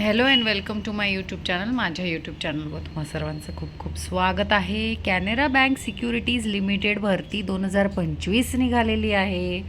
Hello and welcome to my YouTube channel माझ्या YouTube चॅनलवर तुम्हा सर्वांचं खूप खूप स्वागत आहे. कॅनरा बँक सिक्युरिटीज लिमिटेड भरती दोन हजार पंचवीस निघालेली आहे.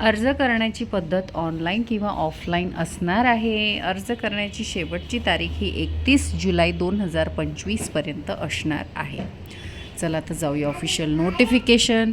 अर्ज करण्याची पद्धत ऑनलाईन किंवा ऑफलाईन असणार आहे. अर्ज करण्याची शेवटची तारीख ही एकतीस जुलै दोन हजार पंचवीसपर्यंत असणार आहे. चला तर जाऊया ऑफिशियल नोटिफिकेशन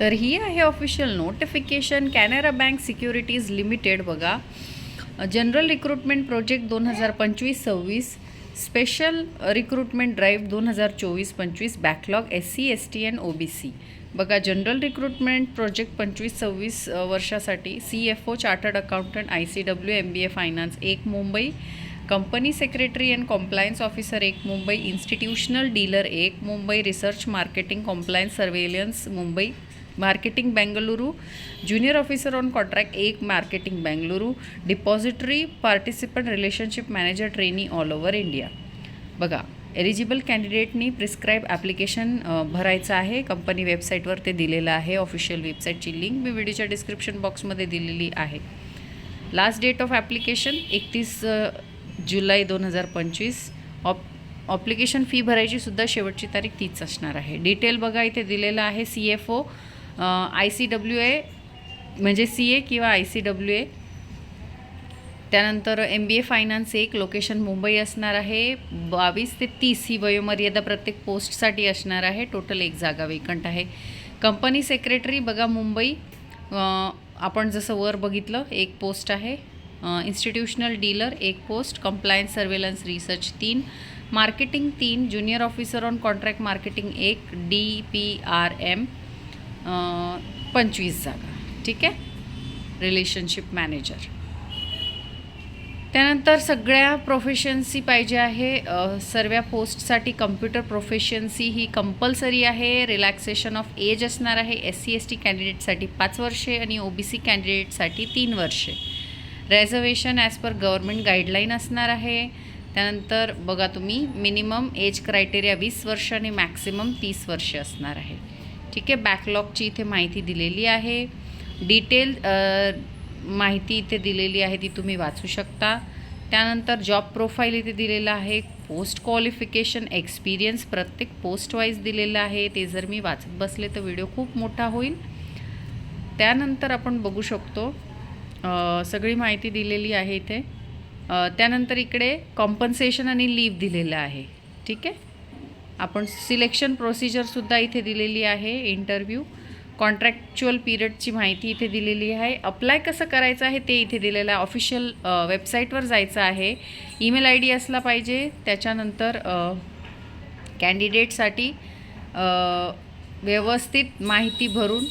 तर ही आहे official notification Canara bank securities limited बघा. जनरल रिक्रुटमेंट प्रोजेक्ट दोन हजार पंचवीस सव्वीस. स्पेशल रिक्रुटमेंट ड्राईव्ह दोन हजार चोवीस पंचवीस. Backlog S C S T and O B C बघा जनरल रिक्रुटमेंट प्रोजेक्ट पंचवीस सव्वीस वर्षासाठी C F O chartered accountant I C W M B A finance एक Mumbai. Company secretary and compliance officer एक मुंबई. इन्स्टिट्यूशनल डीलर एक Mumbai. Research marketing compliance surveillance Mumbai. Marketing Bengaluru junior officer on contract एक marketing Bengaluru depository participant relationship manager trainee all over India बघा eligible कॅन्डिडेटनी prescribe application भरायचं आहे. Company वेबसाईटवर ते दिलेलं आहे. ऑफिशियल वेबसाईटची लिंक मी व्हिडिओच्या डिस्क्रिप्शन बॉक्समध्ये दिलेली आहे. लास्ट डेट ऑफ ॲप्लिकेशन एकतीस जुलै दोन हजार पंचवीस. ऑप ऑप्लिकेशन फी भरायची सुद्धा शेवटची तारीख तीच असणार आहे. डिटेल बघा इथे दिलेलं आहे. C F O I C W A म्हणजे सी ए किंवा आय सी डब्ल्यू ए. त्यानंतर एम बी ए फायनान्स एक लोकेशन मुंबई असणार आहे. बावीस ते तीस ही वयोमर्यादा प्रत्येक पोस्टसाठी असणार आहे. टोटल एक जागा वेकंट आहे. कंपनी सेक्रेटरी बघा मुंबई. आपण जसं वर बघितलं एक पोस्ट आहे. इन्स्टिट्यूशनल डीलर एक पोस्ट कंप्लायन्स सर्वेलन्स रिसर्च तीन. मार्केटिंग तीन. Junior officer on contract marketing एक. डी पी आर एम पंचवीस जागा ठीक आहे? रिलेशनशिप मॅनेजर त्यानंतर सगळ्या प्रोफेशन्सी पाहिजे आहे. सर्व पोस्टसाठी कम्प्युटर प्रोफेशन्सी ही कंपल्सरी आहे. रिलॅक्सेशन ऑफ एज असणार आहे. एस सी एस टी कॅन्डिडेटसाठी पाच वर्षे आणि ओ बी सी कॅन्डिडेटसाठी तीन वर्षे. Reservation as per government guideline असणार आहे. त्यानंतर बघा तुम्ही मिनिमम एज क्रायटेरिया वीस वर्ष आणि मॅक्सिमम तीस वर्षे असणार आहे. ठीक आहे बॅकलॉगची इथे माहिती दिलेली आहे. डिटेल माहिती इथे दिलेली आहे ती तुम्ही वाचू शकता. त्यानंतर जॉब प्रोफाईल इथे दिलेलं आहे. पोस्ट क्वालिफिकेशन एक्सपिरियन्स प्रत्येक पोस्ट वाईज दिलेलं आहे. ते जर मी वाचत बसले तर व्हिडिओ खूप मोठा होईल. त्यानंतर आपण बघू शकतो सगळी माहिती दिलेली आहे इथे. त्यानंतर इकडे कॉम्पन्सेशन आणि लीव दिलेलं आहे. ठीक आहे? आपण सिलेक्शन प्रोसिजरसुद्धा इथे दिलेली आहे इंटरव्ह्यू कॉन्ट्रॅक्च्युअल पिरियडची माहिती इथे दिलेली आहे. अप्लाय कसं करायचं आहे ते इथे दिलेलं आहे. ऑफिशियल वेबसाईटवर जायचं आहे. ईमेल आय डी असला पाहिजे. त्याच्यानंतर कॅन्डिडेटसाठी व्यवस्थित माहिती भरून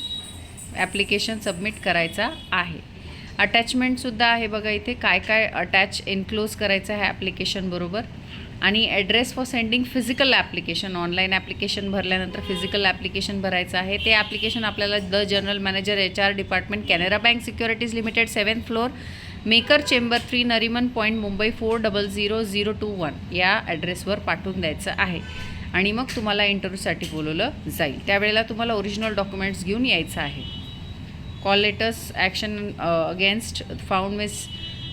ॲप्लिकेशन सबमिट करायचा आहे. अटॅचमेंटसुद्धा आहे बघा इथे. काय काय अटॅच एनक्लोज करायचं आहे ॲप्लिकेशनबरोबर आणि address for sending physical application online application भरल्यानंतर फिजिकल ॲप्लिकेशन भरायचं आहे. ते ॲप्लिकेशन आपल्याला the general manager H R department Canara bank securities limited seven floor maker chamber three Nariman point Mumbai four double zero zero two one या ॲड्रेसवर पाठवून द्यायचं आहे. आणि मग तुम्हाला इंटरव्ह्यूसाठी बोलवलं जाईल. त्यावेळेला तुम्हाला ओरिजिनल डॉक्युमेंट्स घेऊन यायचं आहे. Call letters action against found miss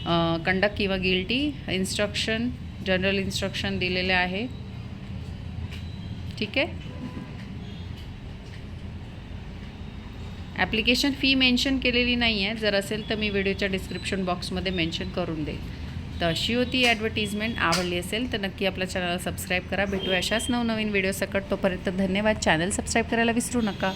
conduct किंवा गिल्टी इन्स्ट्रक्शन जनरल इन्स्ट्रक्शन दिलेले आहे ठीक आहे ॲप्लिकेशन फी मेन्शन केलेली नाही आहे जर असेल तर मी व्हिडिओच्या डिस्क्रिप्शन बॉक्समध्ये मेन्शन करून देईल तर अशी होती ॲडव्हर्टिजमेंट आवडली असेल तर नक्की आपल्या चॅनलला सबस्क्राईब करा भेटू अशाच नवनवीन व्हिडिओ सकट तोपर्यंत धन्यवाद चॅनल सबस्क्राईब करायला विसरू नका